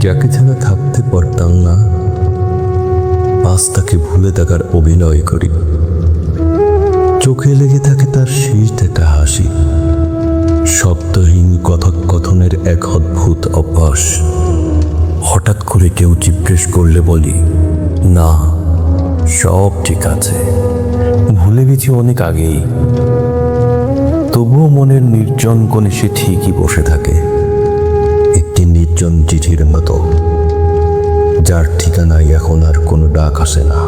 যাকে ছাড়া থাকতে পারতাম না, আজ তাকে ভুলে থাকার অভিনয় করি। চোখে লেগে থাকে তার শীত একটা হাসি। শব্দহীন কথোপকথনের এক অদ্ভুত অভ্যাস। হঠাৎ করে কেউ জিজ্ঞেস করলে বলি, না, সব ঠিক আছে। ভুলে গেছি অনেক আগেই। তবুও মনের নির্জন কোণে সে ঠিকই বসে থাকে। নির্জন চিঠির মতো, যার ঠিকানায় এখন আর কোনো ডাক আসে না।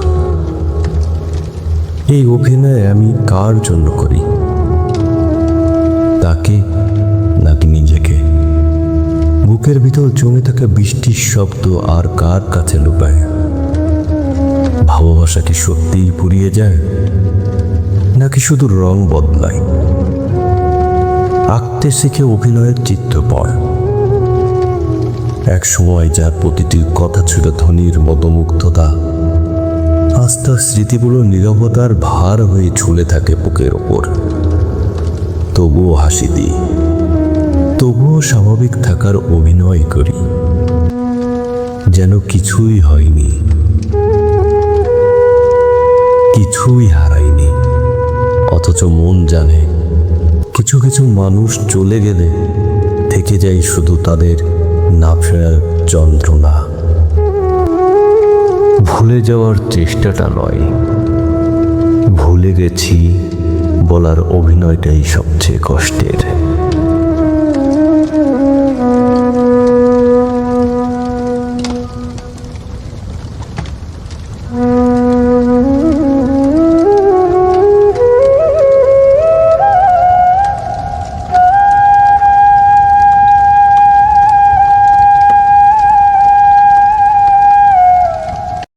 এই অভিনয় আমি কার জন্য করি? তাকে নাকি নিজেকে? বুকের ভিতর জমে থাকা বৃষ্টির শব্দ আর কার কাছে লুকায়? ভালোবাসা কি সত্যিই পুড়িয়ে যায়? নাকি শুধু রং বদলায়? আঁকতে শিখে অভিনয়ের চিত্রপট এক সময় যার প্রতিটি কথা ছিল ধ্বনির মতো মুগ্ধতা আজ তার স্মৃতিগুলো নীরবতার ভার হয়ে ঝুলে থাকে বুকের ওপর। তবুও হাসি দিই, তবুও স্বাভাবিক থাকার অভিনয় করি, যেন কিছুই হয়নি, কিছুই হারাইনি অথচ মন জানে, কিছু কিছু মানুষ চলে গেলে থেকে যায় শুধু তাদের না ফেরার যন্ত্রণা। ভুলে যাওয়ার চেষ্টাটা নয়। ভুলে গেছি বলার অভিনয়টাই সবচেয়ে কষ্টের।